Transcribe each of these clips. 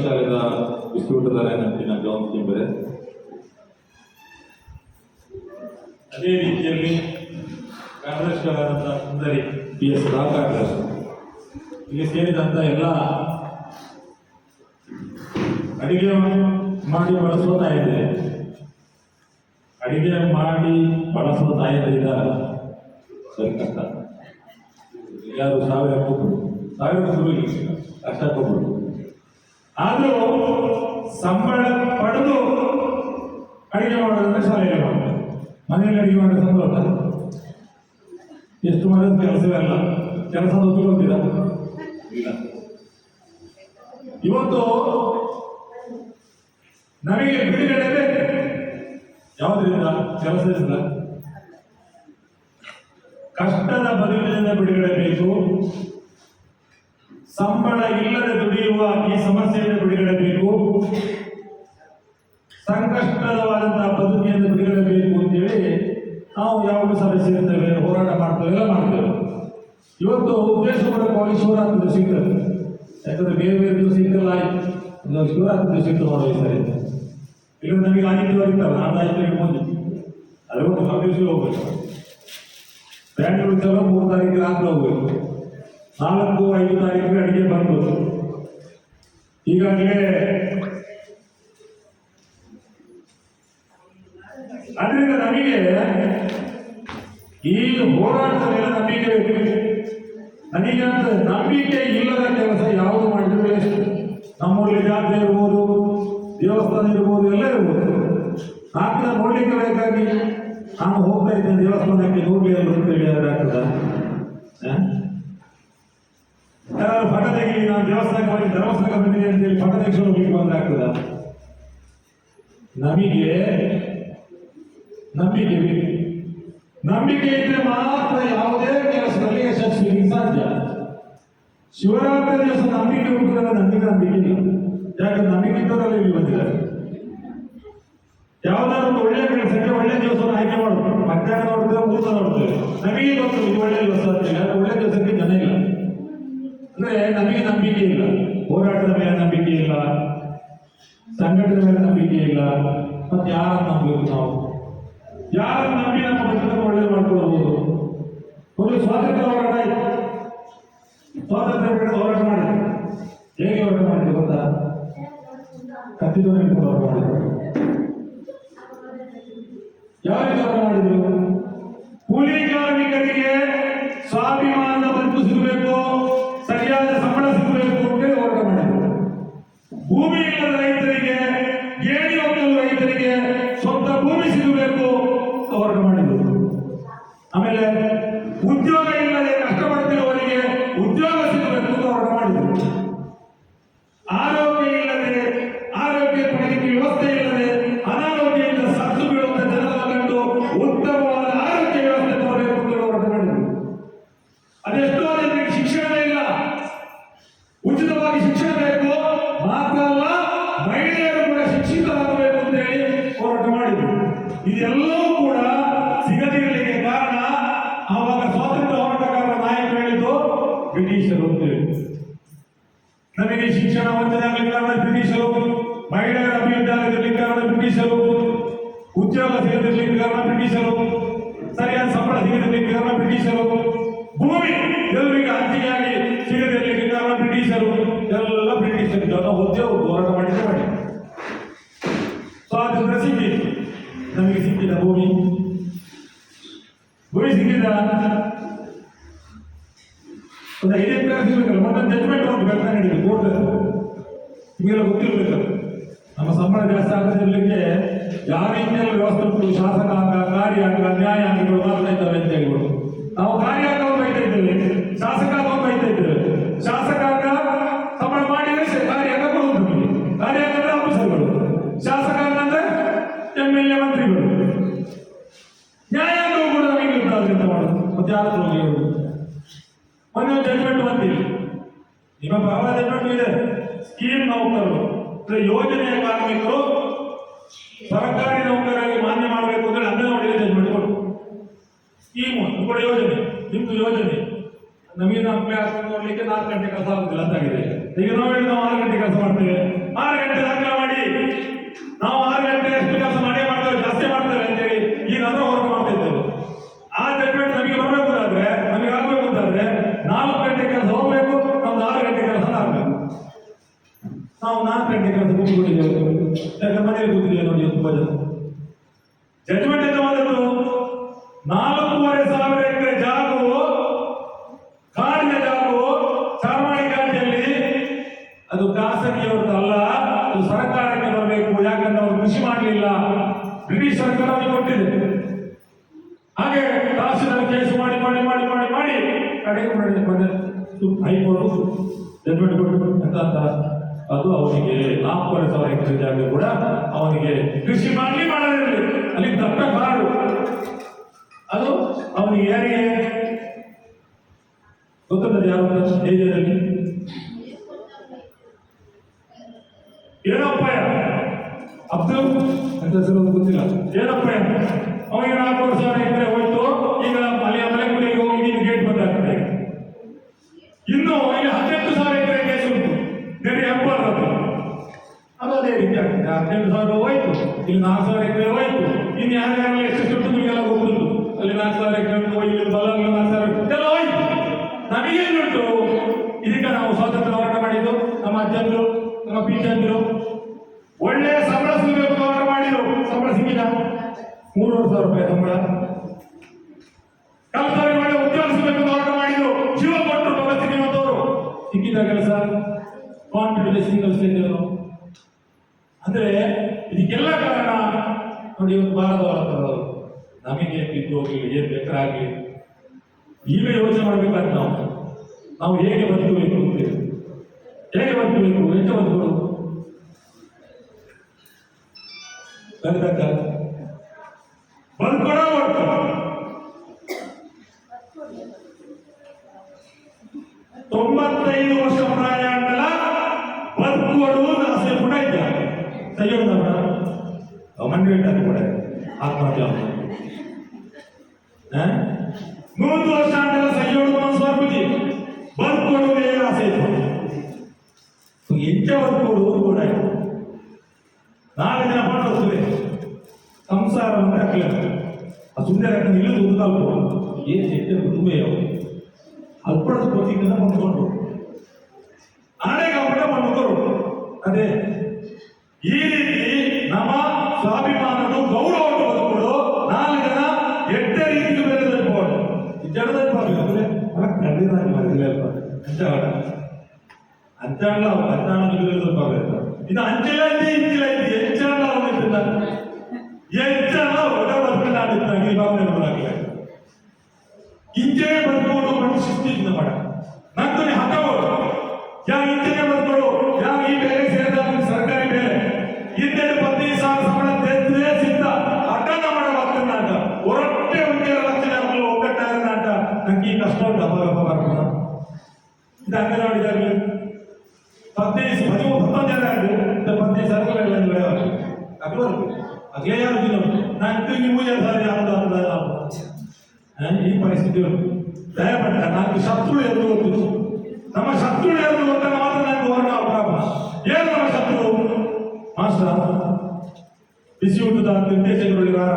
ಶಾಲೆದ ಬಿಸಿಬಿಟ್ಟಿದ್ದಾರೆ ನೆನಪಿನ ಜಾನ್ ಕಿಂಬರೆ ಅದೇ ರೀತಿಯಲ್ಲಿ ಕಾರ್ಯದರ್ಶಿಗಳಾದಂಥ ಸುಂದರಿ ಪಿ ಎಸ್ ಕಾರ್ಯದರ್ಶಿ ಇಲ್ಲಿ ಸೇರಿದಂಥ ಎಲ್ಲ ಅಡಿಗೆ ಮಾಡಿ ಬಳಸುವ ತಾಯಿದೆ ಅಡಿಗೆ ಮಾಡಿ ಬಳಸುವ ತಾಯಿಯರಿದ್ದಾರೆ ಸರಿ ಕಷ್ಟ. ಯಾರು ಸಾವಿರ ಕೊಟ್ಟರು ಸಾವಿರ ಒಬ್ಬರು ಕಷ್ಟಕ್ಕೊಬ್ಬರು ಆದರೂ ಸಂಬಳ ಪಡೆದು ಅಡಿಗೆ ಮಾಡೋದಂದ್ರೆ ಶಾಲೆಯಲ್ಲಿ ಮನೆಯಲ್ಲಿ ಅಡಿಗೆ ಮಾಡೋ ಸಂಬಳ ಎಷ್ಟು ಮಾಡೋದು ಕೆಲಸವೇ ಅಲ್ಲ. ಕೆಲಸ ಗೊತ್ತಿಲ್ಲ ಇವತ್ತು ನಮಗೆ ಬಿಡುಗಡೆ ಯಾವುದರಿಂದ? ಕೆಲಸದಿಂದ. ಕಷ್ಟದ ಬದುಕಿನಿಂದ ಬಿಡುಗಡೆ ಬೇಕು. ಸಂಬಳ ಇಲ್ಲದೆ ದುಡಿಯುವ ಈ ಸಮಸ್ಯೆಯನ್ನು ಬಿಡುಗಡೆಬೇಕು. ಸಂಕಷ್ಟವಾದಂತಹ ಪದ್ಧತಿಯನ್ನು ಬಿಡುಗಡೆಬೇಕು ಅಂತೇಳಿ ನಾವು ಯಾವಾಗಲೂ ಸಭೆ ಸೇರ್ತೇವೆ, ಹೋರಾಟ ಮಾಡ್ತೇವೆ, ಎಲ್ಲ ಮಾಡ್ತೇವೆ. ಇವತ್ತು ಉದ್ದೇಶ ಪೂರ್ವಕವಾಗಿ ಶಿವರಾತ್ರಿ ಸಿಗ್ತದೆ. ಯಾಕಂದ್ರೆ ಬೇರೆ ಬೇರೆ ದಿವಸ ಸಿಗ್ತಲ್ಲ ಶಿವರಾತ್ರಿ ಸಿಕ್ತು ನೋಡಿ ಸರಿ. ಇಲ್ಲ ನಮಗೆ ಆದಿತ್ಯವಾರ ಇರ್ತಲ್ಲ ನಾನು ಆಯ್ತು ಮುಂದೆ ಅದೇ ಒಂದು ಸಂದೇಶ ಹೋಗ್ಬೇಕು. ಉಳಿಸಲು ಮೂರು ತಾರೀಕು ರಾತ್ರಿ ಹೋಗ್ಬೇಕು. ನಾಲ್ಕು ಐದು ತಾರೀಕಿಗೆ ಅಡಿಗೆ ಬಂತು ಈಗಾಗಲೇ ಅದರಿಂದ ನಮಗೆ ಈ ಹೋರಾಟದಲ್ಲಿ ನಂಬಿಕೆ ಬೇಕು. ಅಂತ ನಂಬಿಕೆ ಇಲ್ಲದ ಕೆಲಸ ಯಾವುದು ಮಾಡಿದ್ರು ನಮ್ಮೂರಲ್ಲಿ ಜಾತ್ರೆ ಇರ್ಬೋದು, ದೇವಸ್ಥಾನ ಇರ್ಬೋದು, ಎಲ್ಲ ಇರ್ಬೋದು. ಆತನ ನೋಡ್ಲಿಕ್ಕೆ ಬೇಕಾಗಿ ನಾನು ಹೋಗ್ತಾ ಇದ್ದೇನೆ ದೇವಸ್ಥಾನಕ್ಕೆ ಹೋಗಿ ಅಂತ ಹೇಳಿ ಯಾರು ಫಟ ತೆಗೀಲಿ ನಾನು ದೇವಸ್ಥಾನಕ್ಕೆ ಹೋಗಿ ಧರ್ಮಸ್ಥಳಕ್ಕೆ ಬಂದಿದೆ ಅಂತೇಳಿ ಫಟ ತೆಗೆಸಿ ಹೋಗ್ಲಿಕ್ಕೆ ಬಂದ ಆಗ್ತದ? ನಮಗೆ ನಂಬಿಕೆ ಬೇಕು ನಂಬಿಕೆ ಇದ್ರೆ ಮಾತ್ರ ಯಾವುದೇ ಕೆಲಸದಲ್ಲಿ ಯಶಸ್ವಿಗೆ ಸಾಧ್ಯ. ಶಿವರಾತ್ರಿ ದಿವಸ ನಂಬಿಕೆ ಉಂಟು ನಂಬಿಕೆ ನಂಬಿಕೆ ಇಲ್ಲ. ನಂಬಿಕೆ ಇದ್ದವರಲ್ಲಿ ಇಲ್ಲಿ ಬಂದಿದ್ದಾರೆ. ಯಾವ್ದಾದ್ರು ಒಳ್ಳೆಯ ಕೆಲಸಕ್ಕೆ ಒಳ್ಳೆ ದಿವಸವನ್ನು ಆಯ್ಕೆ ಮಾಡಬೇಕು ಮಧ್ಯಾಹ್ನ ನೋಡ್ತೇವೆ ಊಟ ನೋಡ್ತೇವೆ. ನಮಗೆ ಗೊತ್ತು ಒಳ್ಳೆ ದಿವಸ ಅಂತ ಒಳ್ಳೆ ದಿವಸಕ್ಕೆ ಜನ ಇಲ್ಲ. ಅಂದ್ರೆ ನಮಗೆ ನಂಬಿಕೆ ಇಲ್ಲ. ಹೋರಾಟದ ಮೇಲೆ ನಂಬಿಕೆ ಇಲ್ಲ. ಸಂಘಟನೆ ಮೇಲೆ ನಂಬಿಕೆ ಇಲ್ಲ. ಮತ್ತೆ ಯಾರನ್ನು ನಂಬಬೇಕು ನಾವು? ಯಾರನ್ನು ನಂಬಿ ನಮ್ಮ ಪಕ್ಷದ ಒಳ್ಳೆ ಮಾಡ್ಕೊಳ್ಬಹುದು ಒಂದು ಸ್ವಾತಂತ್ರ್ಯ ಹೋರಾಟ ಆಯ್ತು. ಸ್ವಾತಂತ್ರ್ಯ ಬಿಡದ ಹೋರಾಟ ಮಾಡಿ ಹೇಗೆ ಹೋರಾಟ ಮಾಡಿದ್ರು ಗೊತ್ತಾ? ಕತ್ತಿದವರೆ ಹಿಡ್ಕೊಂಡು ಹೋರಾಟ ಮಾಡಿದ್ರು. ಯಾರಿಗೆ ಹೋರಾಟ ಮಾಡಿದ್ರು? ಕೂಲಿ ಕಾರ್ಮಿಕರಿಗೆ ಸ್ವಾಭಿಮಾನ ಬದುಕು ಸಿಗಬೇಕು. ಸರಿಯಾದ ಸಂಬಳ ಸಿಗಬೇಕು ಅಂತೇಳಿ ಹೋರಾಟ ಮಾಡಿದ್ರು. ಭೂಮಿ ಇಲ್ಲದ ರೈತರಿಗೆ ಗೇಣಿ ಹೋಗಿರುವ ರೈತರಿಗೆ ಸ್ವಂತ ಭೂಮಿ ಸಿಗಬೇಕು ಹೋರಾಟ ಮಾಡಿದ್ರು. ಆಮೇಲೆ ಭೂಮಿ ಸಿಕ್ಕಿದ ಒಂದು ಐದೇ ಪ್ರಕಾರ ಸಿಗಬೇಕಲ್ಲ ಮತ್ತೆ ಜಜ್ಮೆಂಟ್ ಉಂಟು ಬೆಳ್ತಾ ನಡೀಲಿ ಕೋರ್ಟ್ ನಿಮಗೆಲ್ಲ ಗೊತ್ತಿರಬೇಕು ನಮ್ಮ ಸಂಬಳ ಜಾಸ್ತಿ ಆಗದಿರಲಿಕ್ಕೆ ಯಾವ ರೀತಿಯಲ್ಲಿ ವ್ಯವಸ್ಥೆ ಉಂಟು ಶಾಸಕಾಂಗ ಕಾರ್ಯಾಂಗ ನ್ಯಾಯಾಂಗಗಳು ಮಾಡ್ತಾ ಇದ್ದಾವೆ ಅಂತ ಹೇಳ್ಬೋದು. ನಾವು ಕಾರ್ಯಾಂಗವನ್ನು ಇಟ್ಟಿದ್ದೇವೆ ಇದ್ದೇವೆ. ನಿಮ್ಮ ಭಾವನೆಗಳನ್ನು ಇದೆ. ಸ್ಕೀಮ್ ನೌಕರರು. ಯೋಜನೆಯ ಕಾರ್ಮಿಕರು ಸರ್ಕಾರಿ ನೌಕರರಾಗಿ ಮಾನ್ಯ ಮಾಡಬೇಕು ಅಂದ್ರೆ ಅಂಗನವಾಡಿಯಲ್ಲಿ ನೋಡಿ ಮಾಡಿಕೊಡು ಸ್ಕೀಮು ಕೂಡ. ಯೋಜನೆ. ನಿಮ್ದು ಯೋಜನೆ. ನಮಗಿನ ಅಭ್ಯಾಸ ನೋಡ್ಲಿಕ್ಕೆ ನಾಲ್ಕು ಗಂಟೆ ಕೆಲಸ ಆಗುದಿಲ್ಲ ಅಂತಾಗಿದೆ ಈಗ ನಾವು ಹೇಳಿ ನಾವು ಆರು ಗಂಟೆ ಕೆಲಸ ಮಾಡ್ತೇವೆ. ಆರು ಗಂಟೆ ದಾಖಲೆ ಮಾಡಿ. ನಾವು ಆರು ಗಂಟೆ ಎಷ್ಟು ಕೆಲಸ ಮಾಡಿ ಕೂತ್ಕೊಂಡಿದ್ದೇವೆ ನೀವು ಮನೆಯಲ್ಲಿ ಕೂತಿದ್ದೇವೆ ನೋಡಿ ತುಂಬ ಜನ ಜಡ್ಜ್ಮೆಂಟ್ ಎಂತ ಬಂದದ್ದು ನಾಲ್ಕೂವರೆ ಸಾವಿರ ಎಕರೆ ಜಾಗವು, ಕಾಡಿನ ಜಾಗವು ಚಾರ್ಮಾಡಿ ಕಾಡಿನಲ್ಲಿ. ಅದು ಖಾಸಗಿಯವರದ್ದು ಅಲ್ಲ, ಅದು ಸರ್ಕಾರಕ್ಕೆ ಬರಬೇಕು. ಯಾಕಂದ್ರೆ ಅವರು ಕೃಷಿ ಮಾಡಲಿಲ್ಲ. ಬ್ರಿಟಿಷ್ ಸರ್ಕಾರ ಕೊಟ್ಟಿದೆ. ಹಾಗೆ ತಹಸೀಲ್ದಾರ್ ಕೇಸ್ ಮಾಡಿ ಮಾಡಿ ಮಾಡಿ ಮಾಡಿ ಮಾಡಿ ಕಡೆಗೆ ಮಾಡಿ ಹೈಕೋರ್ಟ್ ಜಡ್ಜ್ಮೆಂಟ್ ಕೊಟ್ಟು ಅಂತ ಅಂತ. ಅದು ಅವನಿಗೆ ನಾಲ್ಕೂವರೆ ಸಾವಿರ ಎಕರೆ ಜಾಗ ಕೂಡ ಅವನಿಗೆ ಕೃಷಿ ಮಾಡಲಿ ಮಾಡದಿರಲಿ. ಅಲ್ಲಿ ದಪ್ಪ ಬಾರು. ಅದು ಅವನಿಗೆ ಯಾರಿಗೆ? ಗೊತ್ತದ ಯಾರು ಏರಿಯಾದಲ್ಲಿ ಏನಪ್ಪ ಅಬ್ದುಲ್ ಅಂತ ಹೆಸರು ಗೊತ್ತಿಲ್ಲ. ಏನಪ್ಪ ಅವನಿಗೆ ನಾಲ್ಕು ಸಾವಿರ ಎಕರೆ ಹೋಯ್ತು. ಈಗ ಅಲ್ಲಿ ಮಲೆಗುಡಿಗೆ ಹೋಗಿ ಗೇಟ್ ಬಂದಾಗ್ತದೆ. ಇನ್ನು ಇಲ್ಲಿ ಹದಿನೆಂಟು ಸಾವಿರ ಎಕರೆ ಕೇಸ್ ಉಂಟು ಬೇರೆ ಹೆಬ್ಬಾರ್ದು ಅದು ಅದೇ ರೀತಿ ಆಗ್ತದೆ ಹದಿನೆಂಟು ಸಾವಿರ ಹೋಯ್ತು, ಇಲ್ಲಿ ನಾಲ್ಕು ಸಾವಿರ ಎಕರೆ ಹೋಯ್ತು. ಇನ್ನು ಯಾರ್ಯಾರು ಎಷ್ಟು ದುಡ್ಡು ನಿಮಗೆಲ್ಲ ಹೋಗುದು ಅಲ್ಲಿ ನಾಲ್ಕು ಸಾವಿರ ಎಕರೆ ಇಲ್ಲಿ ಬಲ ನಾಲ್ಕು ಸಾವಿರ ಎಲ್ಲ ಹೋಯ್ತು. ನಮಗೇನುಂಟು ಇದಕ್ಕೆ ನಾವು ಸ್ವಾತಂತ್ರ್ಯ ಹೋರಾಟ ಮಾಡಿದ್ದು. ನಮ್ಮ ಅಜ್ಜಂದ್ರು, ನಮ್ಮ ಪೀಚಂದ್ರು. ಒಳ್ಳೆಯ ಸಂಬಳ ಸಿಗಬೇಕು ಹೋರಾಟ ಮಾಡಿದ್ರು. ಸಂಬಳ ಸಿಕ್ಕಿಲ್ಲ ಮೂರುವರೆ ಸಾವಿರ ರೂಪಾಯಿ ಸಂಬಳ. ಕೆಲಸದಲ್ಲಿ ಒಳ್ಳೆ ಉದ್ಯೋಗ ಸಿಗಬೇಕು ಹೋರಾಟ ಮಾಡಿದ್ರು. ಜೀವ ಕೊಟ್ಟರು ಭಗತ್ ಸಿಂಗ್ ಸಿಕ್ಕಿದ ಕೆಲಸ. ಕಾನ್ಫಿಡೆನ್ಸ್ ಸಿಂಗಲ್ ಸ್ಟೇಜ್ ಅಂದ್ರೆ ಇದಕ್ಕೆಲ್ಲ ಕಾರಣ ನೋಡಿ ಇವತ್ತು ಭಾರತ ನಮಗೆ ಬಿದ್ದು ಹೋಗಿ ಏನ್ ಬೇಕಾಗಿ ಈಗ ಯೋಚನೆ ಮಾಡ್ಬೇಕಾದ್ರೆ ನಾವು ನಾವು ಹೇಗೆ ಬದುಕಬೇಕು ಹೇಗೆ ಬದುಕಬೇಕು? ಎಂತ ಬದುಕು ಬದುಕಕ್ಕ ಬದುಕೋಣ ಹೊರತು. ತೊಂಬತ್ತೈದು ವರ್ಷ ಪ್ರಾಯ ಅದು ಕೂಡ ಆತ್ಮಹತ್ಯೆ ಮೂವತ್ತು ವರ್ಷ ಅಂಡಲ ಸೈಯೋಡು ಮನಸ್ವಾರ್ಪುಜಿ ಬದುಕೋಡುವುದೇ ಆಸೆ ಇತ್ತು. ಎಂಚ ಅವರು ಕೂಡ ನಾಲ್ಕು ದಿನ ಹೋಗ್ತದೆ. ಸಂಸಾರ ಅಂತ ಹಾಕಲಿಲ್ಲ ಆ ಸುಂದರ ಒಂದು ಕಾಲ್ಪು ಏನು ಎಷ್ಟೇ ಮದುವೆಯೋ ಅಲ್ಪಡ ಕೋಚಿಂಗ್ ಬಂದ್ಕೊಂಡು ಆನೆಗೆ ಅವರ ಮಾಡ್ಬೇಕು ಅದೇ. ಈ ರೀತಿ ನಮ್ಮ ಸ್ವಾಭಿಮಾನದ ಗೌರವ ಬದುಕೊಂಡು ನಾಲ್ಕು ಜನ ಎಟ್ಟ ರೀತಿಗೆ ಬೆಲೆ ತಲುಪಬಹುದು ಜನದಲ್ಲಿ ಅಂದ್ರೆ ಕಡಿದಾಗಿ ಮಾಡಿಲ್ಲ ಅಂಚಾಡ ಅಂಚಾಡ ಅಂಚಾಣ ಬೆಲೆ ತಲುಪಬೇಕು ಇದು ಅಂಚಲ ಐತಿ ಇಂಚಲ ಐತಿ ಹೆಚ್ಚಾಣ ಅವನಿಲ್ಲ ಹೆಚ್ಚಾಣ ಒಡ ಬರ್ಕೊಂಡಾಡಿದ್ದಾಗಿ ಭಾವನೆ ಬರಲಾಗಿಲ್ಲ ಇಂಚನೆ ಬರ್ಕೊಂಡು ಮಣ್ಣು ಶಿಸ್ತಿದ್ದ ಮಾಡ. ನಂತರ ಹಠವರು ಯಾ ಇಂಚನೆ ಬರ್ಕೊಂಡು? ಯಾ ಈ ಬೇರೆ ಸೇರಿದ ಸರ್ಕಾರಿ ಬೇರೆ ಹಿಂದೆರಡು ಹದಿನೈದು ಸಾವಿರ ಸಂಬಳ ತೆತ್ತೇ ಸಿದ್ಧ ಹಠನ ಮಾಡ ನಾಟ ಹೊರಟ್ಟೆ ಉದ್ಯೋಗ ಲಕ್ಷಣ ಒಗ್ಗಟ್ಟಾಗ ನಾಟ ನಂಗೆ ಈ ಕಷ್ಟ ಉಂಟು ಅವಾಗ ಬರ್ಬೋದ ಇದು ಅಂಗನವಾಡಿದಾಗಲಿ ಹದಿನೈದು ಹದಿಮೂರು ಹತ್ತೊಂದು ಜನ ಆಗಿ ಹದಿನೈದು ಸಾವಿರ ಅಗ್ಲೋ ಅಗ್ಲೇ ಯಾರು ನಂಗೆ ನೀವು ಸಾರಿ ಯಾವ್ದು ಅಂತ ಈ ಪರಿಸ್ಥಿತಿ ಉಂಟು ದಯಪಟ್ಟ నాకు ಶತ್ರು ಎಂದು ಗೊತ್ತು ನಮ್ಮ ಶತ್ರು ಎಂದು ಗೊತ್ತ ಮಾತ್ರ ನನಗೆ ಹೋರಾಟ ಅಪರಾಧ ಏನು ನಮ್ಮ ಶತ್ರು ಮಾಸ್ಟರ್ ಬಿಸಿ ಊಟದ ನಿರ್ದೇಶಕರುಗಳಿಗಾರ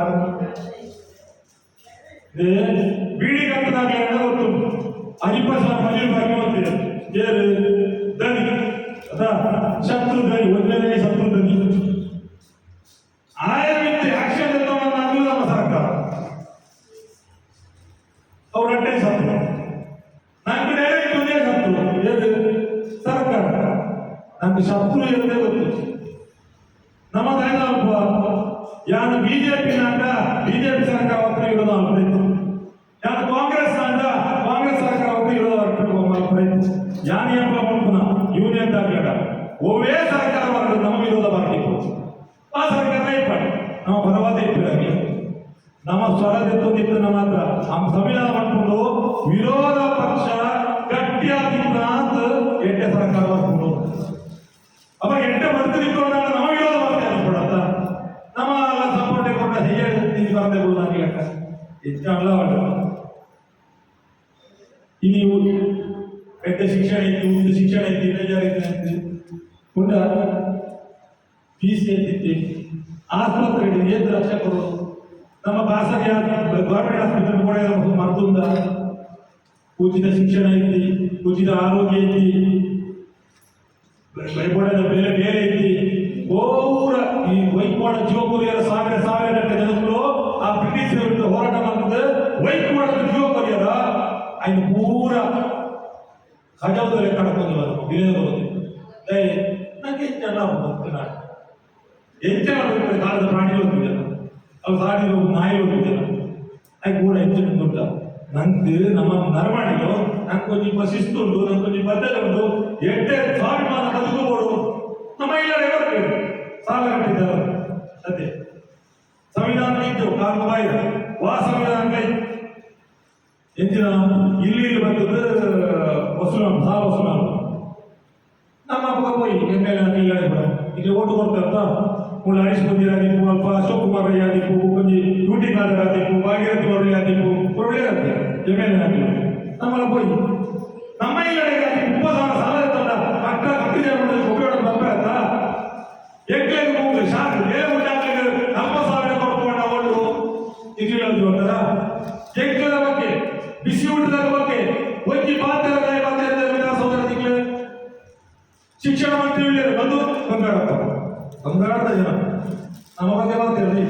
ಬೀಡಿ ಕಟ್ಟದಾಗ ಎಲ್ಲ ಗೊತ್ತು ಅಹಿಪ್ಪ ಸಾವಿರ ಮನೆ ಬಾಕಿ ಹೋಗ್ತಿದೆ ಏರು ದನಿ ಅದಾ ಶತ್ರು ದನಿ ಒಂದನೇ ಶತ್ರು ದನಿ ಆಯ ವ್ಯಕ್ತಿ ಆಕ್ಷನ್ ಎತ್ತವನ್ನ ನಮ್ಮ ಸರ್ಕಾರ ಅವ್ರ ಅಡ್ಡೆ ಸತ್ತು ನಂಗೆ ಡೈರೆಕ್ಟ್ ಒಂದೇ ಸತ್ತು ಏದು ಸರ್ಕಾರ ನಂಗೆ ಶತ್ರು ಇರದೇ ಗೊತ್ತು ನಮ್ಮ ದೈನಪ್ಪ ಯಾನು ಬಿಜೆಪಿ ನಾಟ ಬಿಜೆಪಿ ಸರ್ಕಾರ ಹತ್ರ ಇರೋದು ಪ್ರಯತ್ನ. ಯಾರು ಕಾಂಗ್ರೆಸ್ ನಾಟ ಕಾಂಗ್ರೆಸ್ ಸರ್ಕಾರ ಹತ್ರ ಇರೋದು ಪ್ರಯತ್ನ ಯಾನು ಎಂಬ ಬಂಪುನ ಯೂನಿಯನ್ ಬೇಡ. ಓವೇ ಸರ್ಕಾರ ಬರೋದು ನಮ್ಮ ವಿರೋಧ ಬರ್ತಿತ್ತು ಆ ಸರ್ಕಾರ ಇಪ್ಪಡಿ ನಾವು ಬರವಾದ ಇಪ್ಪಿರಾಗಿ ನಮ್ಮ ಸ್ವರದೆತ್ತೊಂದಿತ್ತು ನಮ್ಮ ಹತ್ರ. ನಮ್ಮ ಸಂವಿಧಾನ ವಿರೋಧ ಪಕ್ಷ ಗಟ್ಟಿಯಾಗಿತ್ತ ಅಂತ ಎಡ್ಡೆ ಸರ್ಕಾರ ಮಾಡ್ಕೊಂಡು ಅಪ್ಪ ಬರ್ತಿದ್ಕೊಂಡು ನಮ್ಮ ವಿರೋಧ ಬರ್ತಾ ಕೊಡತ್ತ ನಮ್ಮ ಎಲ್ಲ ಸಪೋರ್ಟ್ ಕೊಟ್ಟ ಹೇಗೆ ಅಕ್ಕ ನನಗೆ ಲೆಕ್ಕ ಹೆಚ್ಚಲ್ಲ ಒಟ್ಟು ನೀವು ಒಂದು ಶಿಕ್ಷಣ ಇತ್ತು ಇನ್ನೊಂದು ಐತಿ ಉಂಟ ಫೀಸ್ ಎತ್ತಿತ್ತು ಆಸ್ಪತ್ರೆ ಏನು ಲಕ್ಷ ಕೊಡು. ನಮ್ಮ ಖಾಸಗಿ ಗೌರ್ಮೆಂಟ್ ಆಸ್ಪತ್ರೆ ಕೂಡ ಮರ್ತುಂದ ಉಚಿತ ಶಿಕ್ಷಣ ಐತಿ, ಉಚಿತ ಆರೋಗ್ಯ ಐತಿ. ಭಯಪಡದ ಬೇರೆ ಬೇರೆ ಐತಿ. ಪೂರ ಈ ವೈಕೋಡ ಜೀವಕುರಿಯರ ಸಾವಿರ ಸಾವಿರ ಗಂಟೆ ಜನಗಳು ಆ ಬ್ರಿಟಿಷ್ ಹೋರಾಟ ಮಾಡಿದ್ರೆ ವೈಕ್ ಮಾಡೋದು ಜೀವ ಪರ್ಯದ ಐದು ಪೂರ ಹಜವದಲ್ಲಿ ಕಡ್ಕೊಂಡು ಬರೋದು ಇಳಿದು ಬರೋದು ಏ ನಂಗೆ ಹೆಚ್ಚೆಲ್ಲ ಬರ್ತೀನಿ ಹೆಚ್ಚೆಲ್ಲ ಬರ್ತಾರೆ ಕಾಲದ ಪ್ರಾಣಿಗಳು ಹೋಗಿದ್ದಾರೆ ಅವ್ರು ಸಾಡಿಗಳು ನಾಯಿ ಹೋಗಿದ್ದಾರೆ ಆಯ್ತು ಪೂರ ಹೆಚ್ಚು ನಿಂತ ನಂದು ನಮ್ಮ ನರವಾಣಿಗಳು ನಂಗೆ ಕೊಂಚ ಶಿಸ್ತು ಉಂಟು ನಂಗೆ ಕೊಂಚ ಬದ್ಧತೆ ಉಂಟು ಎಟ್ಟೆ ಥಾಟ್ ಇದ್ದು ಕಾಲು ಬಾಯಿ ವಾ ಸಂವಿಧಾನ ಎಂಚಿನ ಇಲ್ಲಿ ಇಲ್ಲಿ ಬಂದದ್ದು ವಸೂಲಾಮ್ ಸಾಲ ವಸೂಲಾಮ್ ನಮ್ಮ ಅಪ್ಪ ಹೋಗಿ ಎಮ್ ಎಲ್ ಎ ಈಗ ಓಟು ಕೊಡ್ತಾರ ಮುಳ್ಳು ಹರೀಶ್ ಮಂದಿರ ಆದಿಪ್ಪು ಅಲ್ಪ ಅಶೋಕ್ ಕುಮಾರ್ ರೈ ಆದಿಪ್ಪು ಕೊಂಚಿ ಡ್ಯೂಟಿ ಖಾದರ್ ಆದಿಪ್ಪು ಭಾಗೀರಥಿ ಅವರಿಗೆ ಆದಿಪ್ಪು ಒಳ್ಳೆ ಇರುತ್ತೆ ಎಮ್ ಎಲ್ ಎ ಆಗಲಿ ನಮ್ಮಲ್ಲ ಹೋಗಿ ನಮ್ಮ ಇಲ್ಲಡೆ ಉಪದಾನ ಸಾಲ ಇರ್ತಲ್ಲ ಕಟ್ಟ ಕಟ್ಟಿದ ಉಪಯೋಗ ಬರ್ಬೇಕಂತ ಎಕ್ಲೆ ಹೋಗ್ಲಿ ಶಾಕ್ ಬೇರೆ ಮುಂದಾಗಲಿ ನಮ್ಮ ಸಾವಿರ ಕೊಡ್ಕೊಂಡು ಅವರು ಇದಿಲ್ಲದು ಯಜ್ಞದ ಬಗ್ಗೆ ಬಿಸಿ ಊಟದ ಬಗ್ಗೆ ಒಂಜಿ ಪಾತ್ರ ತಿಂಗಳು. ಶಿಕ್ಷಣ ಮಂತ್ರಿ ಬಂದು ಬಂಗಾರಪ್ಪ. ಬಂಗಾರದ ಜನ. ನಮ್ಮ ಬಗ್ಗೆ ಮಾತಾಡಿ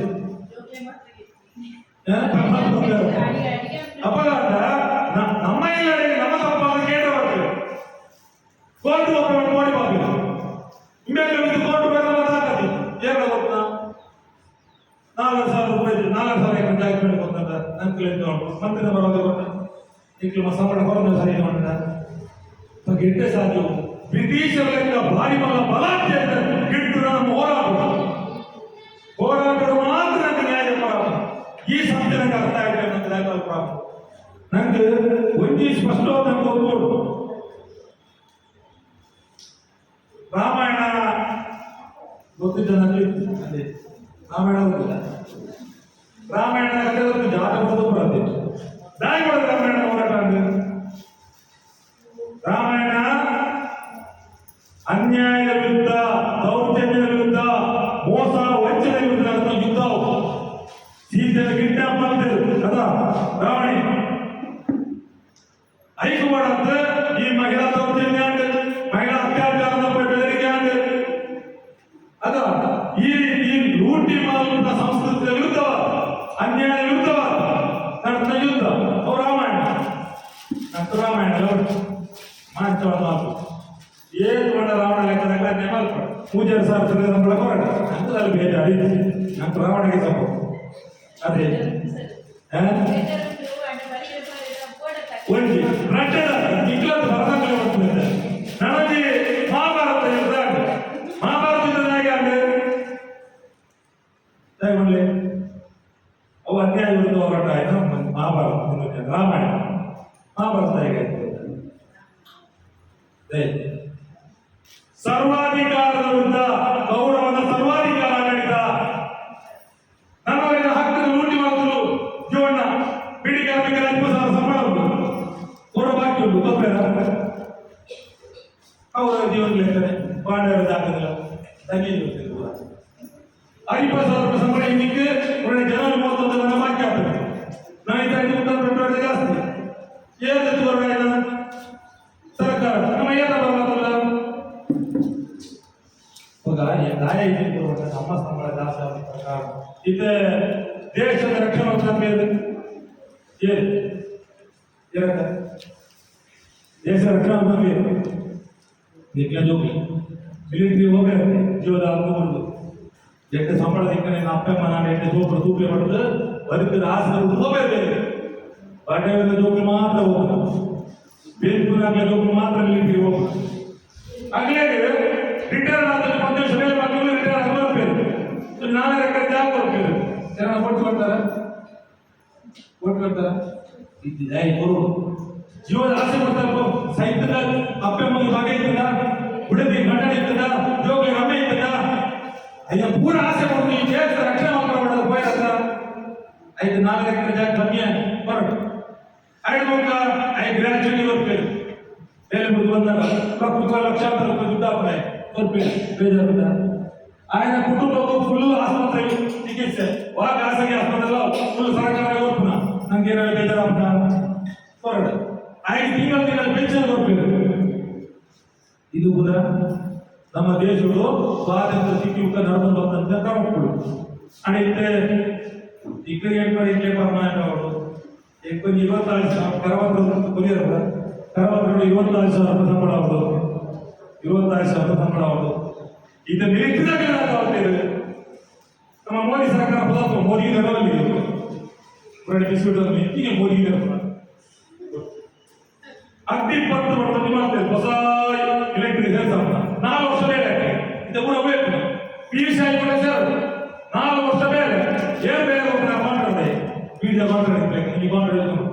ಅಪಘಾತ ನ- ನಮ್ಮ ಇಲ್ಲಡೆ ನಮ್ಮ ತಪ್ಪಾದ ಕೇಂದ್ರ ಬರ್ತದೆ ಕೋರ್ಟ್ ಒಪ್ಪಿಕೊಂಡು ನೋಡಿ ಬಾಗಿಲು ಇಮ್ಮೇಲೆ ಇದು ಕೋರ್ಟ್ ಬೇರೆ ಮಾತಾಡ್ತಿ ಏನು ಗೊತ್ತಾ ನಾಲ್ಕು ಸಾವಿರ ರೂಪಾಯಿ ನಾಲ್ಕು ಸಾವಿರ ಎಕರೆ ಜಾಗ ಮೇಲೆ ಗೊತ್ತಂತ ನನ್ನ ಕೈಲಿ ತಗೊಂಡು ಮಂತ್ರಿನ ಬರೋದು ಗೊತ್ತ ಈಗ ಸಂಬಳ ಹೊರಗೆ ಸರಿ ಮಾಡಿದ. ಗೆಡ್ಡೆ ಸಾಧ್ಯ ಬ್ರಿಟಿಷರಿಂದ ಭಾರಿ ಬಲ ಬಲಾಢ್ಯ ಗಿಟ್ಟು ನಮ್ಮ ಹೋರಾಟ ಹೋರಾಟಗಳು ಮಾತ್ರ ನನಗೆ ನ್ಯಾಯ ಪ್ರಾಪ್ತ ಈ ಸಂಸ್ಥೆ ನನಗೆ ಅರ್ಥ ಆಗಿದೆ ನನಗೆ ನ್ಯಾಯ ಪ್ರಾಪ್ತ ನನಗೆ ಒಂಜಿ ಸ್ಪಷ್ಟವಾದ ನಂಗೆ ಒಪ್ಪಿಕೊಡು ರಾಮಾಯಣ ಗೊತ್ತಿದ್ದ ನನಗೆ ಅದೇ. ರಾಮಾಯಣ ಗೊತ್ತಿಲ್ಲ. ರಾಮಾಯಣ ಕಥೆ ಒಂದು ಜಾತಕ ಬರುತ್ತೆ Dai काय म्हणले ಇದೆ ಕೊಡುವಂತ ನಮ್ಮ ಸಂಬಳ ಜಾಸ್ತಿ ಆಗುತ್ತೆ ಇದು ದೇಶದ ರಕ್ಷಣಾ ಸಂಸ್ಥೆ ಏನು ಏನಂತ ದೇಶ ರಕ್ಷಣಾ ಕಮ್ಮಿ ಜೋಗಿ ಮಿಲಿಟರಿ ಹೋಗಿ ಜೀವದ ಅನುಕೂಲ ಎಂಟು ಸಂಬಳ ದಿಕ್ಕನೆ ಅಪ್ಪಮ್ಮ ನಾನು ಎಂಟು ಜೋಪು ತೂಪೆ ಮಾಡುದು ಬದುಕಿದ ಆಸೆ ಹೋಗಬೇಕು ಬಾಟೆಯಿಂದ ಜೋಪಿ ಮಾತ್ರ ಹೋಗ್ಬೇಕು. ಬೇಲ್ಪುರಾಗ್ಲ ಜೋಪಿ ಮಾತ್ರ ಮಿಲಿಟರಿ ಆಗ್ಲೇ ರಿಟೈರ್ ಆದ ಒಂದು ವರ್ಷ ಮೇಲೆ ಮಕ್ಕಳು ರಿಟೈರ್ ಆಗಿ ಬರ್ಬೇಕು ನಾಳೆ ಎಕರೆ ಜಾಗ ಬರ್ಬೇಕು ಜನ ಕೊಟ್ಟು ಬರ್ತಾರ ಕೊಟ್ಟು ಬರ್ತಾರ ಇದ್ದಿದೆ ಇವರು ಜೀವದ ಆಸೆ ಬರ್ತಾರ ಸಾಹಿತ್ಯದ ಅಪ್ಪೆ ಮಗು ಭಾಗ ಇರ್ತದ ಹುಡುಗಿ ಗಂಡನ ಇರ್ತದ ಜೋಗಿ ರಮ್ಮೆ ಇರ್ತದ ಅಯ್ಯ ಪೂರ ಆಸೆ ಬರ್ತು ಈ ದೇಶದ ರಕ್ಷಣೆ ಮಾಡ್ಕೊಳ್ಳೋದು ಉಪಯೋಗ ಐದು ನಾಲ್ಕು ಎಕರೆ ಜಾಗ ಕಮ್ಮಿ ಬರೋದು ಐದು ಮಕ್ಕಳ ಐದು ಗ್ರಾಜುಯೇಟ್ ಬರ್ಬೇಕು ಬೇರೆ ಮುಂದೆ ಬಂದಾಗ ಪ್ರಕೃತ ಲಕ್ಷಾಂತರ ರೂಪಾಯಿ ದುಡ್ಡು ಹಾಕ್ತಾರೆ బేజారు ఆయన కుటుంబం ఫుల్ ఆసుపత్రి చికిత్స వాళ్ళ ఖాసగి ఆసుపత్రిలో ఫుల్ సరకార కొడుతున్నా నాకు ఇరవై బేజారు కొరడు ఆయన తింగళ తింగళ పెన్షన్ కొట్టారు ఇది కూడా ನಮ್ಮ ದೇಶಗಳು ಸ್ವಾತಂತ್ರ್ಯ ಸಿಕ್ಕಿಯುಕ್ತ ನಡ್ಕೊಂಡು ಬಂದಂತ ಕ್ರಮಗಳು ಆ್ಯಂಡ್ ಇಲ್ಲೇ ಇಕ್ಕಡಿ ಹೇಳ್ಕೊಂಡು ಇಲ್ಲೇ ಪರಮಾಯಣ ಅವರು. ಎಕ್ಕೊಂಡು ಇವತ್ತಾರು ಸಾವಿರ, ಕರವತ್ತು ಕೊರಿಯರ್ ಕರವತ್ತು ಇವತ್ತಾರು ಸಾವಿರ ಸಂಬಳ ಅವರು ಸಂಬಳ ಆಗೋದು ಇದು ಮಿಲಿಟರಿದಾಗ ಆಗ್ತಿದೆ ನಮ್ಮ ಮೋದಿ ಸರ್ಕಾರ ಪದಾರ್ಥ ಮೋದಿ ಹೊರಡಿ ಬಿಸ್ಬಿಟ್ಟು ಇಟ್ಟಿಗೆ ಮೋದಿ ನೆರವು ಅಗ್ನಿ ಇಪ್ಪತ್ತು ವರ್ಷ ಮಾಡ್ತೇವೆ ಹೊಸ ಎಲೆಕ್ಟ್ರಿಕ್ ಹೇಳ್ತಾರ ನಾಲ್ಕು ವರ್ಷ ಬೇರೆ ಇದು ಕೂಡ ಬೇಕು. ಪಿಯುಸಿ ಆಗಿ ಸರ್. ನಾಲ್ಕು ವರ್ಷ ಬೇರೆ ಏನ್ ಬೇರೆ ಮಾತಾಡಿದೆ ಬೀಜ ಮಾತಾಡಿದ್ರೆ ಈ ಮಾತಾಡಿದ್ರು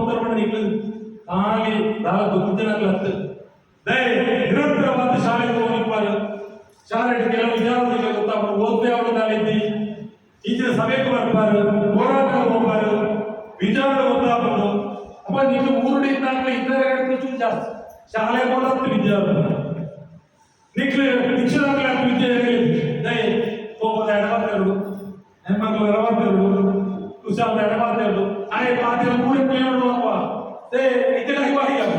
ಬಿಸಿ ಊಟ ನಾವು ಉತ್ತರ ಮಾಡಿ ನಿಲ್ಲ ಖಾಲಿ ದಾಳ ಗೊತ್ತಿದ್ದಾಗಲ್ಲ ಹತ್ತು ದಯ ನಿರಂತರವಾದ ಶಾಲೆಗೆ ಹೋಗಿಪ್ಪಾರು ಶಾಲೆ ಕೆಲವು ವಿಚಾರಗಳಿಗೆ ಗೊತ್ತಾಗ್ಬೋದು ಓದ್ದೆ ಅವರು ನಾಳಿದ್ದಿ ಈಚಿನ ಸಭೆಗೆ ಬರ್ತಾರೆ ಹೋರಾಟಕ್ಕೆ ಹೋಗ್ಬಾರು ವಿಚಾರ ಗೊತ್ತಾಗ್ಬೋದು ಅಪ್ಪ ನೀನು ಊರುಡಿ ಇದ್ದಾಗಲೇ ಇದ್ದಾರೆ ಚೂರು ಜಾಸ್ತಿ ಶಾಲೆ ಹೋದತ್ತು ವಿದ್ಯಾರ್ಥಿ ನಿಕ್ಲೆ ನಿಕ್ಷದಾಗಲೇ ಅದು ವಿದ್ಯೆ ದಯ ಹೋಗೋದ ಎಡವತ್ತೆರಡು ಹೆಣ್ಮಕ್ಳು ಎಡವತ್ತೆರಡು కుశాల ఎడబాదేవుడు అనే పాత్ర కూడిపోయినాడు అప్ప ఇతలకి వాడియాడు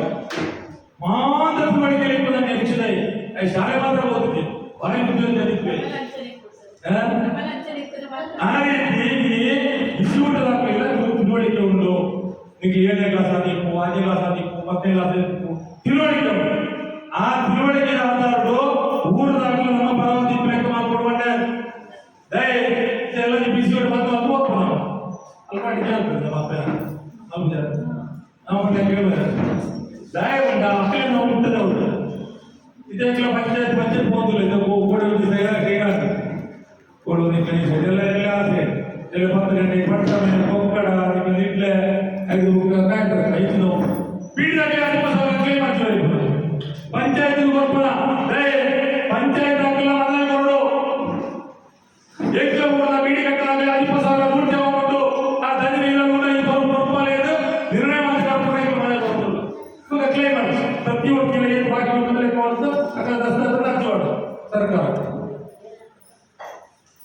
మాత్రం వాడికి వెళ్ళిపోయిందని నిలిచినాయి అది శారే మాత్రం పోతుంది వాడికి ఉద్యోగం జరిగిపోయి తిరువడిలో ఉండు నీకు ఏడే క్లాస్ అది పద్దెనిమిది క్లాస్ అది పద్దెనిమిది క్లాస్ తిరువడిలో ఆ આજે પહોંચો એટલે પોપડે સહેલા ગયા છે કોલોની ઘણી છે. એટલે એટલે આ છે. એટલે પત્ર નહીં પડતા મેં પોપડા એટલે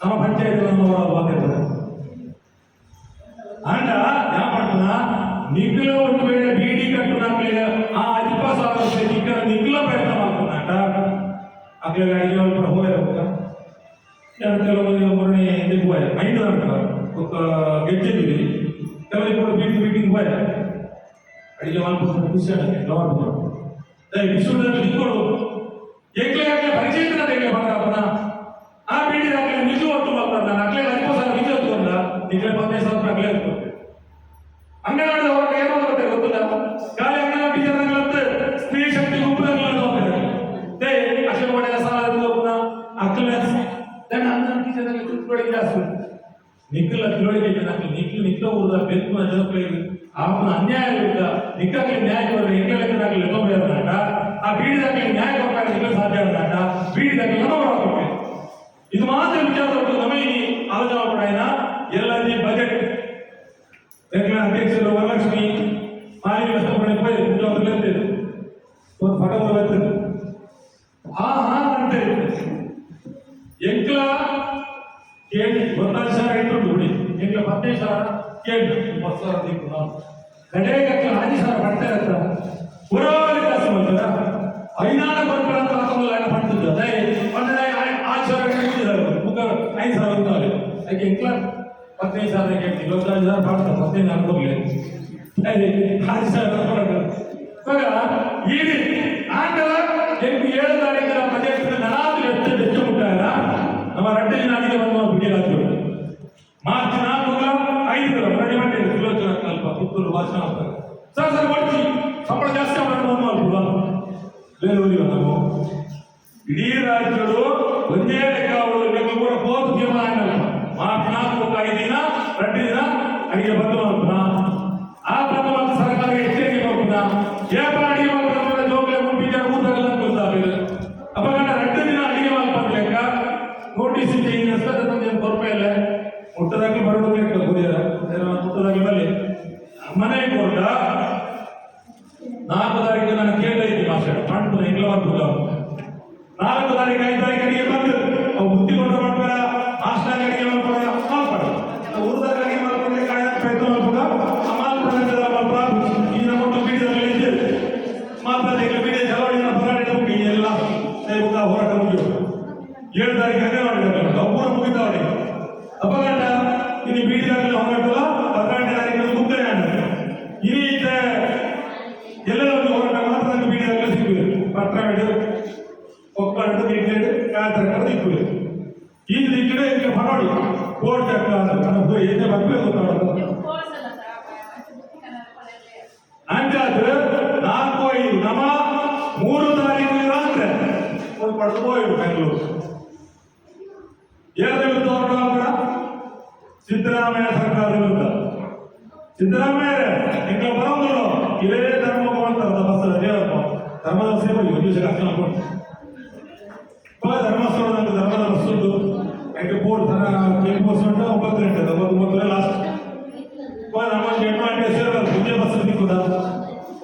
తమ పంచాయతీలను కూడా పోతారు అంట ఏమంటున్నా నిధులు ఉండిపోయిన బీడీ కట్టున్నా లేదా? ఆ అధిపాసాలు ఇక్కడ నిధులో పెడతాం అనుకున్నట అక్కడ ఐదు వాళ్ళు ప్రభువారు ఒకరిని ఎందుకు పోయారు? మైండ్ అంటారు ఒక గెడ్జెది కానీ ఇప్పుడు బీటింగ్ బీటింగ్ పోయారు? అడిగిన వాళ్ళు చూశాడు ఎవరు ఇంకోడు ఎక్కడ పరిచయం దగ్గర పడాలన్నా ఆ బీడీ దగ్గర ಬೀಡಿ ಆಗ್ಲೇ ನಿಜ ಒಟ್ಟು ಬರ್ತಾರೆ ನಾನು ಅಕ್ಲೆ ಹತ್ತು ಸಾವಿರ ನಿಜ ಹೊತ್ಕೊಂಡ ನಿಖಲೆ ಹದಿನೈದು ಸಾವಿರ ಅಕ್ಲೆ ಹೊತ್ಕೊಂಡೆ ಅಂಗನವಾಡಿ ಹೋರಾಟ ಏನು ಮಾಡುತ್ತೆ ಗೊತ್ತಿಲ್ಲ ಗಾಳಿ ಅಂಗನವಾಡಿ ಟೀಚರ್ಗಳಂತೆ ಸ್ತ್ರೀ ಶಕ್ತಿ ಗುಂಪುಗಳಲ್ಲಿ ಹೋಗ್ತಾರೆ ದೇ ಅಶೋಕ ಒಡೆಯ ಸಾಲ ಹೋಗುನ ಅಕ್ಕಲ ದೆನ್ ಅಂಗನವಾಡಿ ಟೀಚರ್ಗಳಿಗೆ ತಿಳ್ಕೊಳ್ಳಿ ಜಾಸ್ತಿ ನಿಖಿಲ ತಿಳುವಳಿಕೆ ಜನಕ್ಕೆ ನಿಖಿಲ್ ನಿಖಿಲ ಊರದ ಬೆಂಕು ಜನಗಳಿಗೆ ಅವನ ಅನ್ಯಾಯ ವಿರುದ್ಧ ನಿಖಕ್ಕೆ ನ್ಯಾಯ ಕೊಡಲು ಎಂಗಲೆಕ್ಕದಾಗಲಿ ಲೆಕ್ಕಬೇಡನಾಟ ಆ ಬೀಡಿದಾಗಲಿ ನ್ಯಾಯ ಕೊಟ್ಟಾಗ ನಿಖಲ್ ಸಾಧ್ಯ ಆಡನಾಟ ಬೀಡಿದಾಗಲಿ ನಮ್ಮ ಹೊರಗೆ ಇದು ಮಾತ್ರ ವಿಚಾರ ನಮಗೆ ಆಲೋಚನೆ ಮಾಡೋಣ ಎಲ್ಲದಿ ಬಜೆಟ್ ಬೆಂಗಳೂರು ಅಧ್ಯಕ್ಷರು ವರಲಕ್ಷ್ಮಿ ಮಾಲಿನ್ಯ ವ್ಯವಸ್ಥಾಪನೆ ಪೈ ಮುಖ್ಯಮಂತ್ರಿ ಅಂತಿದ್ರು ಒಂದು ಫಟೋ ಬರ್ತಿದ್ರು ಆ ಹಾ ಅಂತಾರೆ ಎಂಕ್ಲ ಕೇಳಿ ಒಂದೊಂದು ಸಾವಿರ ಇಟ್ಟು ಬಿಡಿ ಎಂಕ್ಲ ಹದಿನೈದು ಸಾವಿರ ಕೇಳಿ ಇಪ್ಪತ್ತು ಸಾವಿರ ತಿಂಗಳು ನಾವು ಕಡೆಗೆ ಹದಿನೈದು ಸಾವಿರ ಬರ್ತಾ ಇರ್ತಾರ ಪುರಾವಳಿ ಕಾಸು ಮಾಡ್ತಾರ ಐನಾರು ಬರ್ತಾರೆ ಅಂತ ಹಾಕೊಂಡಲ್ಲ ಏನು ಮಾಡ್ತಿದ್ದು ಅದೇ ಒಂದೇ ಆರು ಸಾವಿರ ಕೇಳ್ತಿದ್ದಾರೆ ಮುಖ ಐದು ಸಾವಿರ ಇರ್ತಾರೆ ಯಾಕೆ ಎಂಕ್ಲ ಹದಿನೈದು ಸಾವಿರ ಕೇಳ್ತೀವಿ ಇವತ್ತೈದು ಸಾವಿರ ಮಾಡ್ತಾರೆ ಹದಿನೈದು ಅನ್ಕೋಗ್ಲಿ ಆರು ಸಾವಿರ ಕೊಡೋದು ಇವಾಗ ಈ ರೀತಿ ಆಂಗಲ ಎಂಟು ಏಳು ತಾರೀಕಿನ ಬಜೆಟ್ ನನಾದು ಹೆಚ್ಚು ಹೆಚ್ಚು ಮುಟ್ಟಾಗ ನಮ್ಮ ರಡ್ಡಿ ನಾಡಿಗೆ ಬಂದು ಬಿಡಿಲಾಗ್ತದೆ ಮಾರ್ಚ್ ನಾಲ್ಕು ಐದು ರೆಡಿ ಮಾಡಿ ಸುಲೋಚನ ಕಲ್ಪ ಪುತ್ತೂರು ಭಾಷಣ ಆಗ್ತಾರೆ ಸರ್ ಸರ್ ಒಟ್ಟು ಸಂಬಳ ಜಾಸ್ತಿ ಮಾಡ್ಕೊಂಡು ಮಾಡ್ಬೋದ ಬೇರೆ ಊರಿಗೆ ನಾವು ಇಡೀ ರಾಜ್ಯಗಳು ಒಂದೇ ಲೆಕ್ಕ ಅವರು ಲೆಕ್ಕ ಕೂಡ ಹೋದ ತೀರ್ಮಾನ ಆಗಲ್ಲ ಮಾರ್ಚ್ ನಾಲ್ಕು ಐದು ದಿನ ರಡ್ಡಿ ದಿನ ಅಡಿಗೆ ಬಂದು ಮಾಡ್ತಾನ ಆ ಏಪ ಅಡಿಗೆ ಮಾಡ್ತಾರೆ ಜೋಕ್ಲೆ ಮುಂಪಿಗೆ ಊಟಗಳ ಗೊತ್ತಾಗಿದೆ ಅಪಗಂಡ ಎರಡು ದಿನ ಅಡಿಗೆ ಮಾಡ್ಬೇಕು ನೋಟಿಸ್ ಇಟ್ಟು ಹಿಂಗೆ ಎಷ್ಟೊತ್ತ ತಂದೆ ಕೊರಪೆಲ್ಲ ಮುಟ್ಟದಾಗಿ ಬರೋದು ಗುರಿಯರ ಮುಟ್ಟದಾಗಿ ಬರಲಿ ಮನೆ ಕೊಟ್ಟ ನಾಲ್ಕು ತಾರೀಕು ನಾನು ಕೇಳೈತಿ ಮಾಸ್ಟರ್ ಪಂಡು ಹೆಂಗ್ಲ ಬರ್ಬೋದು ನಾಲ್ಕು ತಾರೀಕು ಐದು ತಾರೀಕು ಅಡಿಗೆ ಬಂದು ಅವು ಬುದ್ಧಿ ಕೊಟ್ಟು ಮಾಡ್ಬೇಡ ಹಾಸ್ಟೆಲ್ ಅಡಿಗೆ ಮಾಡ್ಬೇಡ ಮಾಡ್ಬೇಡ ಊರದಾಗ ಅಡಿಗೆ ಮಾಡ್ಕೊಂಡ್ರೆ ಕಾಯ ಪ್ರಯತ್ನ ಮಾಡ್ಬೇಡ ಅಮಾಲ್ ಮಾಡ್ಬೇಡ ಈ ನಮ್ಮ ಬೀಡದಲ್ಲಿ ಇದ್ದೇವೆ ಮಾತ್ರ ಈಗ ಬೀಡ ಚಳವಳಿನ ಹೋರಾಟ ಮುಗಿ ಎಲ್ಲ ಸೇವಕ ಹೋರಾಟ ಮುಗಿಯೋದು ಏಳು ತಾರೀಕು ಹಂಗೆ ಮಾಡಿದ್ದಾರೆ ಒಬ್ಬರು ಮುಗಿದವಳಿ ಅಪಘಾತ ಇನ್ನು ಬೀಡಿದಾಗಲೇ ಹೋರಾಟಲ್ಲ ಹದಿನೆಂಟನೇ ತಾರೀಕು ಮುಗ್ಧನೆ ಆಗಿದೆ ಇനി ಇದೆ ಎಲ್ಲರೊಂದು ಹೋರಾಟ ಮಾತ್ರ ನಂಗೆ ಬೀಡಿದಾಗಲೇ ಸಿಕ್ಕಿದೆ ಪತ್ರ ಹಿಡಿದು ಒಕ್ಕಂಡು ನಿಂತಿದ್ದು ಕಾತರ ದಿಕ್ಕಿದೆ ಈ ದಿಕ್ಕಿದೆ ಇದಕ್ಕೆ ಬರೋಡಿ ಕೋರ್ಟ್ ಅಕ್ಕ ಏನೇ ಬರ್ಬೇಕು ಗೊತ್ತಾಗೋದು ಅಂಚಾದ್ರೆ ನಾಲ್ಕು ಐದು ನಮ ಮೂರು ತಾರೀಕು ರಾತ್ರಿ ಒಂದು ಪಡೆದು ಹೋಯ್ತು ಬೆಂಗಳೂರು ಏನ ವಿರುದ್ಧ ಹೋರಾಟ ಕೂಡ ಸಿದ್ದರಾಮಯ್ಯ ಸರ್ಕಾರದ ವಿರುದ್ಧ ಸಿದ್ದರಾಮಯ್ಯ ಎಂಗ ಬರೋದು ಇದೇ ಧರ್ಮ ಮಾಡ್ತಾರೆ ಬಸ್ ದೇವಪ್ಪ ಧರ್ಮದ ಸೇವೆ ಒಂದು ದಿವಸ ಕಷ್ಟ ಮಾಡ್ಕೊಂಡು ಧರ್ಮಸ್ಥಳ ನಂಗೆ ಧರ್ಮದ ಬಸ್ ಉಂಟು ಎಂಟು ಬೋರ್ಡ್ ತರ ಎಂಟು ಬಸ್ ಉಂಟು ಒಂಬತ್ತು ಗಂಟೆ ಒಂಬತ್ತು ಒಂಬತ್ತು ಲಾಸ್ಟ್ ನಮ್ಮ ಜನ್ಮ అంటే ಸೇರಲ್ಲ ಒಂದೇ ಬಸ್ ನಿಂಕುದ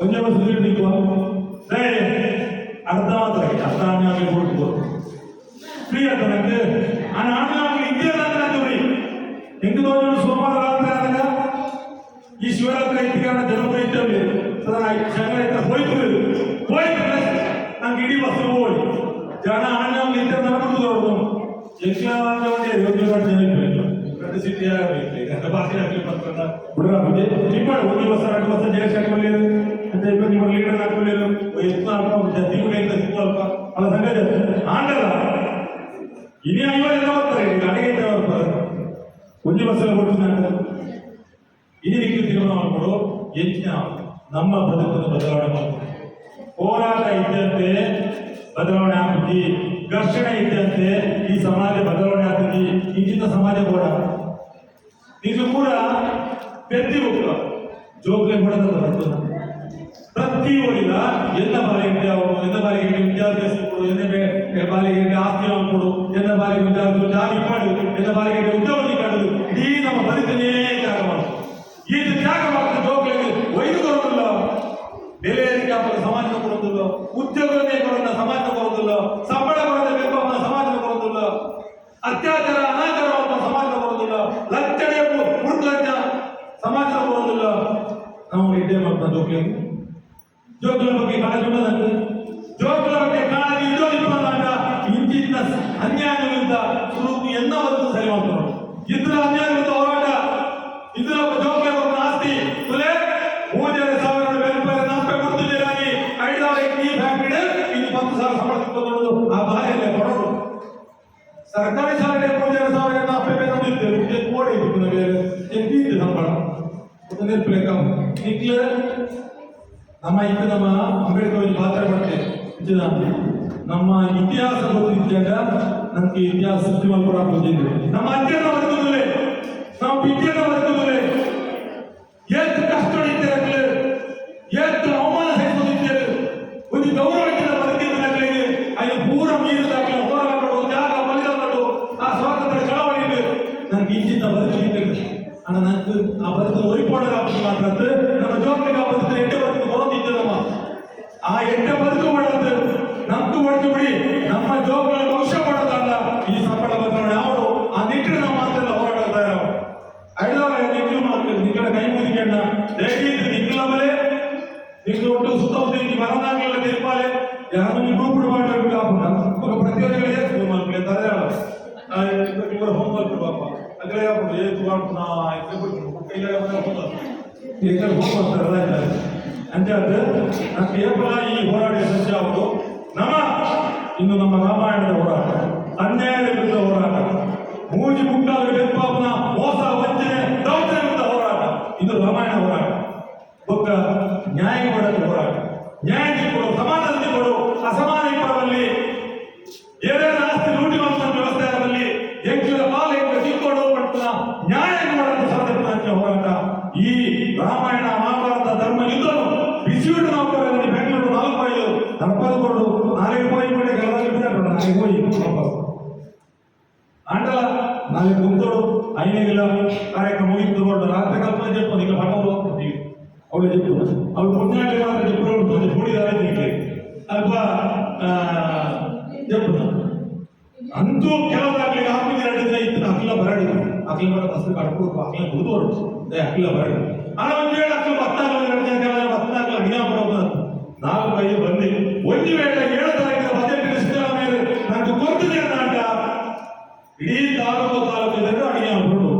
ಒಂದೇ ಬಸ್ ನಿಂಕು ಸರಿ ಅರ್ಧ ಮಾತ್ರ ಅರ್ಧ ಆಮೇಲೆ ಕೊಡ್ಬೋದು ಫ್ರೀ ಆತ ನನಗೆ ಆ ನಾನು ನಮ್ಗೆ ಇದ್ದೇ ನೋಡಿ ಹೆಂಗ್ ನೋಡಿ ಸೋಮವಾರ ರಾತ್ರಿ ಆದಾಗ ಈ ಶಿವರಾತ್ರಿ ಐತಿಗಾರ ಜನಪದ ಇದ್ದೇವೆ ಸದಾ ಶಂಕರ ಐತ ಹೋಯ್ತು ಹೋಯ್ತು ನಂಗೆ ಇಡೀ ಬಸ್ ಹೋಗಿ ಜನ ಹಣ್ಣ ನಿಂತ ನಡ್ಕೊಂಡು ಅವ್ರದ್ದು ಯಕ್ಷಗಾನ ಯೋಗ್ಯ ಜನ ಗಂಡ ಸಿಟಿ ಆಗಬೇಕು ಗಂಡ ಭಾಷೆ ಆಗಲಿ ಬರ್ತಾರ ಬಿಡ್ರ ಬುದ್ಧಿ ಚಿಕ್ಕಡ ಒಂದು ವರ್ಷ ಎರಡು ವರ್ಷ ಜೇಸ್ ಹಾಕೊಳ್ಳೇರು ಅಂತ ಇಬ್ಬರು ನಿಮ್ಮ ಲೀಡರ್ ಹಾಕೊಳ್ಳೇರು ಎತ್ತು ಅಲ್ಪ ಜೀವನ ಇಂದ ಸಿಕ್ಕು ಅಲ್ಪ ಅಲ್ಲ ಸಂಗತಿ ಆಂಡಲ್ಲ ಇನಿ ಐವತ್ತು ಬರ್ತಾರೆ ಈಗ ಅಡಿಗೆ ಬರ್ತಾರೆ ಒಂದು ವರ್ಷ ಕೊಟ್ಟು ಈ ರೀತಿ ತೀರ್ಮಾನ ಮಾಡಿಕೊಂಡು ಹೆಚ್ಚಿನ ನಮ್ಮ ಬದುಕನ್ನು ಬದಲಾವಣೆ ಮಾಡ್ತೀವಿ ಹೋರಾಟ ಇದ್ದಂತೆ ಬದಲಾವಣೆ ಆಗ್ತದೆ ಘರ್ಷಣೆ ಇದ್ದಂತೆ ಈ ಸಮಾಜ ಬದಲಾವಣೆ ಆಗ್ತದೆ ಇಂಚಿನ ಸಮಾಜ ಕೂಡ. ಇದು ಕೂಡ ಪ್ರತಿ ಒಬ್ಬ ಜೋಗ್ಲೆ ಕೂಡ ಬರ್ತದೆ ಪ್ರತಿ ಒಳಿಗ ಬಾರಿ ಎಲ್ಲ ಬಾರಿ ವಿದ್ಯಾಭ್ಯಾಸ ಕೊಡು ಎಲ್ಲ ಬೇ- ಬಾಲಿಗೆ ಆಸ್ತಿ ಕೊಡು ಎಲ್ಲ ಬಾರಿ ವಿದ್ಯಾರ್ಥಿ ಜಾರಿ ಮಾಡು ಎಲ್ಲ ಬಾರಿಗೆ ಉದ್ಯೋಗ ಕಾಡುದು ಇಡೀ ನಮ್ಮ ಬದುಕನ್ನೇ ತ್ಯಾಗ ಮಾಡು. ಇದು ತ್ಯಾಗ ಮಾಡಿದ ಜೋಗ್ಲಿಗೆ ಒಯ್ದು ಕೊಡುದಿಲ್ಲ ಬೆಲೆ ಏರಿಕೆ ಹಾಕಲು ಸಮಾಜ ಕೊಡೋದಿಲ್ಲ ಉದ್ಯೋಗವನ್ನೇ ಕೊಡೋದ ಸಮಾಜ ಕೊಡೋದಿಲ್ಲ ಸಂಬಳ ಕೊಡದ ಬೇಕು ಅವನ ಸಮಾಜ ಕೊಡುದಿಲ್ಲ ಅತ್ಯಾಚಾರ, ಅನಾಚಾರ ಅವನ ಸಮಾಜ ಕೊಡುದಿಲ್ಲ ಹುಡುಗ ಸಮಾಜ ಕೊಡುದಿಲ್ಲ ನಾವು ಇದೇ ಮಾಡ್ತಾ ಜೋಗ್ಲಿಗೆ ಜೋಗುಲ ಬಗ್ಗೆ ಕಾಳಜಿ ಉಳ್ಳದಂತೆ ಜೋಗುಲ ಬಗ್ಗೆ ಕಾಳಜಿ ಇಲ್ಲೋದಿಪ್ಪಂದಾಗ ಇಂಚಿನ ಅನ್ಯಾಯ ವಿರುದ್ಧ ಸ್ವರೂಪ ಎನ್ನವರೆಗೂ ಸರಿ ಮಾಡ್ತಾರೆ ಇದ್ರ ಅನ್ಯಾಯ ವಿರುದ್ಧ ಹೋರಾಟ ಒಬ್ಬನ ಆಸ್ತಿ ತುಲೆ ಮೂವತ್ತೈದು ಆ ಸರ್ಕಾರಿ ಶಾಲೆಗೆ ಮೂವತ್ತೈದು ಸಾವಿರ ನಾಲ್ಕು ಬೇಕು ಇದ್ದೇವೆ ಕೋಡಿ ಇತ್ತು ಬೇರೆ ಎದ್ದಿದ್ದು ಸಂಬಳ. ಒಂದು ನೆನಪಿಲ್ಲ ನಮ್ಮ ಇದು ನಮ್ಮ ಅಂಬೇಡ್ಕರ್ ಪಾತ್ರ ಬರ್ತೇವೆ ಇದು ನಮ್ಮ ಇತಿಹಾಸ ಗೊತ್ತಿದ್ದಾಗ ನಮಗೆ ಇತಿಹಾಸ ಸೃಷ್ಟಿ ಬಂದಿದೆ ನಮ್ಮ ಅಜ್ಜನ ಅಂಚಾದ ನಮ್ಗೆ ಕೇವಲ ಈ ಹೋರಾಟ ಸಸ್ಯ ಅವರು ನಮ ಇನ್ನು ನಮ್ಮ ರಾಮಾಯಣದ ಹೋರಾಟ, ಅನ್ಯಾಯದ ವಿರುದ್ಧ ಹೋರಾಟ, ಮೂಜಿ ಮುಕ್ಕಾಲು ಬೆಪ್ಪಾಪನ ಮೋಸ, ವಂಚನೆ ದೌರ್ಜನ್ಯ ವಿರುದ್ಧ ಹೋರಾಟ, ಇದು ರಾಮಾಯಣ ಹೋರಾಟ. ಒಬ್ಬ ನ್ಯಾಯ ಕೊಡಲು ಹೋರಾಟ. ನ್ಯಾಯ ಕೊಡು ಸಮಾನತೆ ಕೊಡು ಅಸಮಾನ ಪರದಲ್ಲಿ ಅಂತೂ ಕೆಲವರಾಗ್ಲಿ ಆತ್ಮೀಯ ನಡೆದ ಇತ್ತು ಅಖಿಲ ಬರಡಿ ಅಖಿಲ ಬರ ಬಸ್ ಕಡ್ಕೊಂಡು ಅಖಿಲ ಕುಡಿದವರು ಅಖಿಲ ಬರಡಿ ಆನ ಒಂದು ವೇಳೆ ಅಖಿಲ ಹತ್ತಾಗಲು ಎರಡು ಜನ ಹತ್ತಾಗಲು ಅಡಿಗೆ ಬರೋದು ನಾಲ್ಕು ಕೈ ಬಂದು ಒಂದು ವೇಳೆ ಏಳು ತಾರೀಕಿನ ಬಜೆಟ್ ಸಿದ್ದರಾಮಯ್ಯ ನನಗೆ ಗೊತ್ತಿದೆ ನಾಟ ಇಡೀ ತಾಲೂಕು ತಾಲೂಕು ಜನರು ಅಡಿಗೆ ಮಾಡ್ಕೊಂಡು